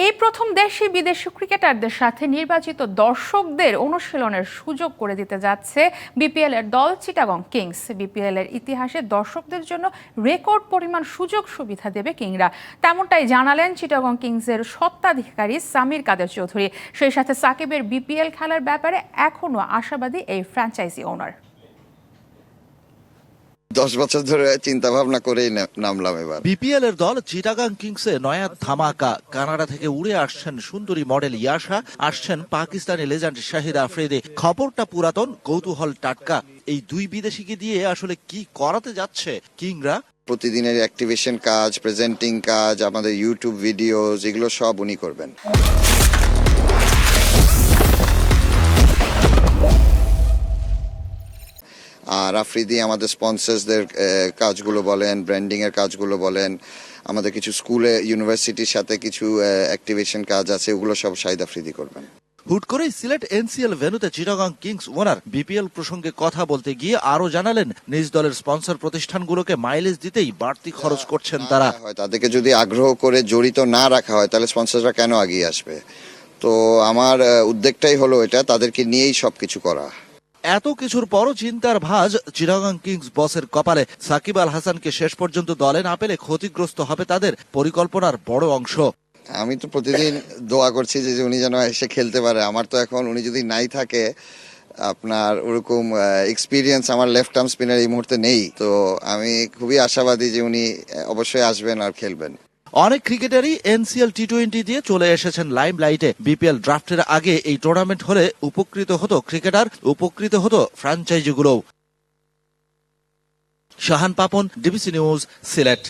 এই প্রথম দেশি বিদেশি ক্রিকেটারদের সাথে নির্বাচিত দর্শকদের অনুশীলনের সুযোগ করে দিতে যাচ্ছে বিপিএল এর দল চিটাগং কিংস। বিপিএল এর ইতিহাসে দর্শকদের জন্য রেকর্ড পরিমাণ সুযোগ সুবিধা দেবে কিংরা। তেমনটাই জানালেন চিটাগং কিংসের সত্ত্বাধিকারী সামির কাদের চৌধুরী। সেই সাথে সাকিবের বিপিএল খেলার ব্যাপারে এখনও আশাবাদী এই ফ্র্যাঞ্চাইজি ওনার। দশ বছর ধরে চিন্তা ভাবনা করেই নামলাম এবার। বিপিএল এর দল চিটাগাং কিংস কিংসে নয়া ধামাকা কানাডা থেকে উড়ে আসছেন সুন্দরী মডেল ইয়াশা আসছেন পাকিস্তানি লেজেন্ড শাহিদ আফ্রিদি। খবরটা পুরাতন কৌতূহল টাটকা। এই দুই বিদেশিকে দিয়ে আসলে কি করাতে যাচ্ছে কিংরা? প্রতিদিনের অ্যাক্টিভেশন কাজ প্রেজেন্টিং কাজ আমাদের ইউটিউব ভিডিওস এগুলো সব উনি করবেন। আর আফ্রিদি আমাদের স্পন্সার্সদের কাজগুলো বলেন ব্র্যান্ডিংয়ের কাজগুলো বলেন আমাদের কিছু স্কুলে ইউনিভার্সিটির সাথে কিছু অ্যাক্টিভেশন কাজ আছে ওগুলো সব শাহিদ আফ্রিদি করবেন। হুট করেই সিলেট এনসিএল ভেনুতে চিটাগাং কিংস ওনার বিপিএল প্রসঙ্গে কথা বলতে গিয়ে আরও জানালেন নিজ দলের স্পন্সর প্রতিষ্ঠানগুলোকে মাইলেজ দিতেই বাড়তি খরচ করছেন তারা। হয় তাদেরকে যদি আগ্রহ করে জড়িত না রাখা হয় তাহলে স্পন্সররা কেন এগিয়ে আসবে? তো আমার উদ্যোগটাই হলো এটা তাদেরকে নিয়েই সবকিছু করা। এত কিছুর পরও চিন্তার ভাঁজ চিটাগাং কিংস বসের কপালে সাকিব আল হাসানকে শেষ পর্যন্ত দলে না পেলে ক্ষতিগ্রস্ত হবে তাদের পরিকল্পনার বড় অংশ। আমি তো প্রতিদিন দোয়া করছি যে উনি যেন এসে খেলতে পারে। আমার তো এখন উনি যদি নাই থাকে, আপনার ওরকম এক্সপিরিয়েন্স আমার লেফট আর্ম স্পিনার এই মুহূর্তে নেই। তো আমি খুবই আশাবাদী যে উনি অবশ্যই আসবেন আর খেলবেন। অনেক ক্রিকেটারই এনসিএল টি টোয়েন্টি দিয়ে চলে এসেছেন লাইম লাইটে বিপিএল ড্রাফটের আগে এই টুর্নামেন্ট হলে উপকৃত হতো ক্রিকেটার, উপকৃত হতো ফ্র্যাঞ্চাইজিগুলোও শাহান পাপন ডিবিসি নিউজ সিলেট